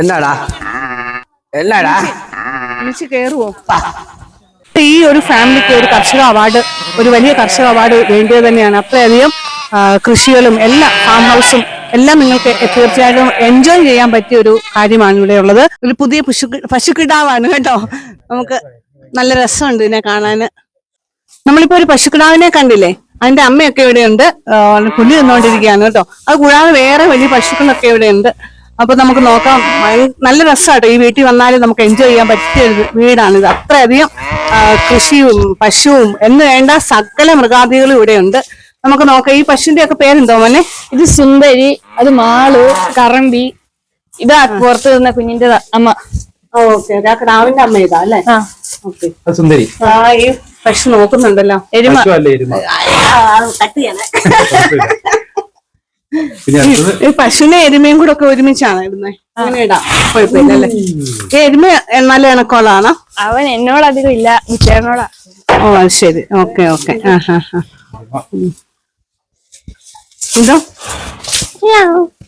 എന്നാടാ എന്നാടാ വിളിച്ച് കേറുവോ? ഈ ഒരു ഫാമിലിക്ക് ഒരു കർഷക അവാർഡ് ഒരു വലിയ കർഷക അവാർഡ് വേണ്ടിയത് തന്നെയാണ്. അത്രയധികം കൃഷികളും എല്ലാ ഫാം ഹൗസും എല്ലാം നിങ്ങൾക്ക് തീർച്ചയായിട്ടും എൻജോയ് ചെയ്യാൻ പറ്റിയ ഒരു കാര്യമാണ് ഇവിടെ ഉള്ളത്. ഒരു പുതിയ പശു പശുക്കിടാവാണ് കേട്ടോ. നമുക്ക് നല്ല രസമുണ്ട് ഇതിനെ കാണാന്. നമ്മളിപ്പോ ഒരു പശുക്കിടാവിനെ കണ്ടില്ലേ? അതിന്റെ അമ്മയൊക്കെ ഇവിടെയുണ്ട്. ഉണ്ട് പുല്ല് തിന്നോണ്ടിരിക്കുകയാണ് കേട്ടോ. അത് കൂടാതെ വേറെ വലിയ പശുക്കളൊക്കെ ഇവിടെയുണ്ട്. അപ്പൊ നമുക്ക് നോക്കാം. നല്ല രസമാട്ടോ ഈ വീട്ടിൽ വന്നാൽ നമുക്ക് എൻജോയ് ചെയ്യാൻ പറ്റിയ ഒരു ഇത്. അത്രയധികം കൃഷിയും പശുവും എന്ന് വേണ്ട സകല മൃഗാദികളും ഇവിടെയുണ്ട്. നമുക്ക് നോക്കാം. ഈ പശുവിന്റെ ഒക്കെ പേരെന്തോ മോനെ? ഇത് സുന്ദരി അത് മാൾ കറമ്പി. ഇതാ പുറത്ത് നിന്ന കുഞ്ഞിന്റെ അമ്മ. ഓക്കെ. ആ കിടാവിന്റെ അമ്മ ഇതാ അല്ലേ? സുന്ദരി. ആ ഈ പശു നോക്കുന്നുണ്ടല്ലോ. എരുമ. കട്ട് അല്ലേ എരുമ പിന്നെ അടുത്തത് ഈ പശുവിനെ എരുമയും കൂടെ ഒക്കെ ഒരുമിച്ചാണ് ഇടുന്നത് അങ്ങനെ ഇടാം. കുഴപ്പമില്ലല്ലേ? എരുമ നല്ല ഇണക്കോളാണോ അവൻ എന്നോട് അധികം ഇല്ല. വിച്ചേനോടാ ഓ അത് ശരി. Okay okay. ഞാൻ എന്തോ?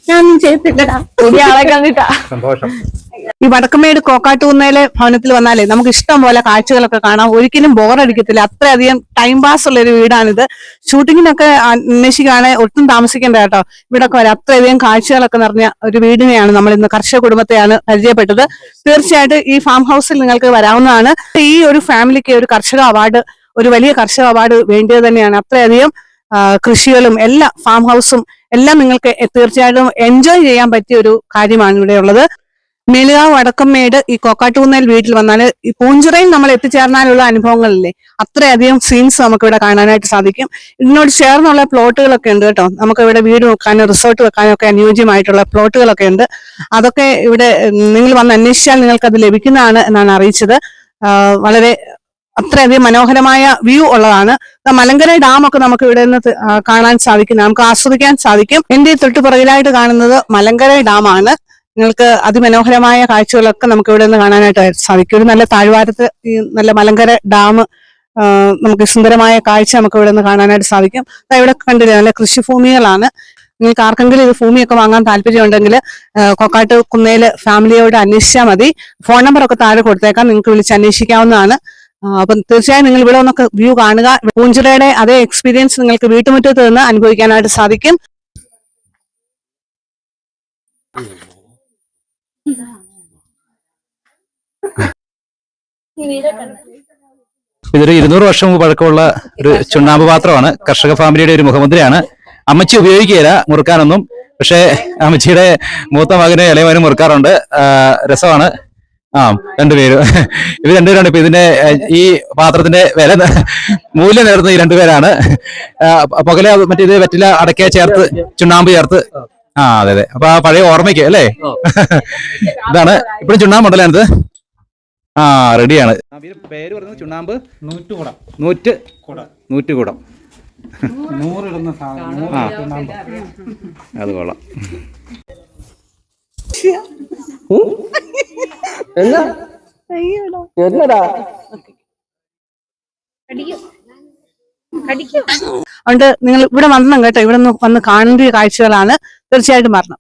ഞാനൊന്നും ചെയ്തില്ലടാ പുതിയ ആളെ കണ്ടിട്ടാ. സന്തോഷം. ഈ വടക്കമേട് കോക്കാട്ടുകുന്നയിലെ ഭവനത്തിൽ വന്നാലേ നമുക്ക് ഇഷ്ടം പോലെ കാഴ്ചകളൊക്കെ കാണാം. ഒരിക്കലും ബോറടിക്കത്തില്ല അത്രയധികം ടൈം പാസ് ഉള്ള ഒരു വീടാണിത്. ഷൂട്ടിങ്ങിനൊക്കെ അന്വേഷിക്കുകയാണെങ്കിൽ ഒട്ടും താമസിക്കേണ്ട കേട്ടോ. ഇവിടൊക്കെ ഒക്കെ അത്രയധികം കാഴ്ചകളൊക്കെ നിറഞ്ഞ ഒരു വീടിനെയാണ് നമ്മൾ ഇന്ന് കർഷക കുടുംബത്തെയാണ് പരിചയപ്പെട്ടത്. തീർച്ചയായിട്ടും ഈ ഫാം ഹൗസിൽ നിങ്ങൾക്ക് വരാവുന്നതാണ്. ഈ ഒരു ഫാമിലിക്ക് ഒരു കർഷക അവാർഡ് ഒരു വലിയ കർഷക അവാർഡ് വേണ്ടിയത് തന്നെയാണ്. അത്രയധികം കൃഷികളും എല്ലാ ഫാം ഹൗസും എല്ലാം നിങ്ങൾക്ക് തീർച്ചയായിട്ടും എൻജോയ് ചെയ്യാൻ പറ്റിയ ഒരു കാര്യമാണ് ഇവിടെ ഉള്ളത് മേലുകാവ് വടക്കമ്മേട് ഈ കോക്കാട്ടൂന്നൽ വീട്ടിൽ വന്നാൽ ഈ പൂഞ്ചിറയിൽ നമ്മൾ എത്തിച്ചേർന്നാലുള്ള അനുഭവങ്ങളില്ലേ? അത്രയധികം സീൻസ് നമുക്ക് ഇവിടെ കാണാനായിട്ട് സാധിക്കും. ഇതിനോട് ചേർന്നുള്ള പ്ലോട്ടുകളൊക്കെ ഉണ്ട് കേട്ടോ. നമുക്ക് ഇവിടെ വീട് വെക്കാനും റിസോർട്ട് വെക്കാനും ഒക്കെ അനുയോജ്യമായിട്ടുള്ള പ്ലോട്ടുകളൊക്കെ ഉണ്ട്. അതൊക്കെ ഇവിടെ നിങ്ങൾ വന്ന് അന്വേഷിച്ചാൽ നിങ്ങൾക്ക് അത് ലഭിക്കുന്നതാണ് എന്നാണ് അറിയിച്ചത്. വളരെ അത്രയധികം മനോഹരമായ വ്യൂ ഉള്ളതാണ്. മലങ്കര ഡാം ഒക്കെ നമുക്ക് ഇവിടെ നിന്ന് കാണാൻ സാധിക്കും. നമുക്ക് ആസ്വദിക്കാൻ സാധിക്കും. എന്റെ തൊട്ട് പുറകിലായിട്ട് കാണുന്നത് മലങ്കര ഡാം ആണ് നിങ്ങൾക്ക് അതിമനോഹരമായ കാഴ്ചകളൊക്കെ നമുക്ക് ഇവിടെ നിന്ന് കാണാനായിട്ട് സാധിക്കും. ഒരു നല്ല താഴ്വാരത്ത് ഈ നല്ല മലങ്കര ഡാം നമുക്ക് സുന്ദരമായ കാഴ്ച നമുക്ക് ഇവിടെ നിന്ന് കാണാനായിട്ട് സാധിക്കും. ഇവിടെ കണ്ടില്ല നല്ല കൃഷിഭൂമികളാണ്. നിങ്ങൾക്ക് ആർക്കെങ്കിലും ഇത് ഭൂമിയൊക്കെ വാങ്ങാൻ താല്പര്യമുണ്ടെങ്കിൽ കൊക്കാട്ട് കുന്നേൽ ഫാമിലിയോട് അന്വേഷിച്ചാൽ മതി. ഫോൺ നമ്പർ ഒക്കെ താഴെ കൊടുത്തേക്കാം നിങ്ങൾക്ക് വിളിച്ച് അന്വേഷിക്കാവുന്നതാണ്. അപ്പം തീർച്ചയായും നിങ്ങൾ ഇവിടെ ഒന്നൊക്കെ വ്യൂ കാണുക. പൂഞ്ചിറയുടെ അതേ എക്സ്പീരിയൻസ് നിങ്ങൾക്ക് വീട്ടുമുറ്റത്ത് നിന്ന് അനുഭവിക്കാനായിട്ട് സാധിക്കും. ഇതൊരു ഇരുന്നൂറ് വർഷം മുമ്പ് പഴക്കമുള്ള ഒരു ചുണ്ണാമ്പ് പാത്രമാണ്. കർഷക ഫാമിലിയുടെ ഒരു മുഖമുദ്രയാണ്. അമ്മച്ചി ഉപയോഗിക്കുകയില്ല മുറുക്കാനൊന്നും. പക്ഷേ അമ്മച്ചിയുടെ മൂത്ത മകനെ ഇളയവനും മുറുക്കാറുണ്ട്. രസമാണ്. ആ രണ്ടുപേരും. ഇവർ രണ്ടുപേരാണ് ഇപ്പൊ ഇതിന്റെ ഈ പാത്രത്തിന്റെ വില മൂല്യം നേർന്ന ഈ രണ്ടുപേരാണ്. പകലെ മറ്റേത് മറ്റേ ഇത് വെറ്റില അടയ്ക്ക ചേർത്ത് ചുണ്ണാമ്പ് ചേർത്ത്. ആ അതെ അതെ. അപ്പൊ ആ പഴയ ഓർമ്മയ്ക്ക് അല്ലേ? ഇതാണ്. ഇപ്പോഴും ചുണ്ണാമ്പുണ്ടല്ലേ അതിനകത്ത്? ആ റെഡിയാണ്. പേര് പറയുന്നത് ചുണ്ണാമ്പ്. നൂറ്റുകുടം നൂറ്റ് കുടം. നൂറ്റുകൂടം നൂറിടുന്ന സാധനം. നൂറ് ആ. ചുണ്ണാമ്പ്. അത് കൊള്ളാം. അതുകൊണ്ട് നിങ്ങൾ ഇവിടെ വന്നു കേട്ടോ. ഇവിടെ നിന്ന് വന്ന് കാണേണ്ട കാഴ്ചകളാണ്. തീർച്ചയായിട്ടും വരണം.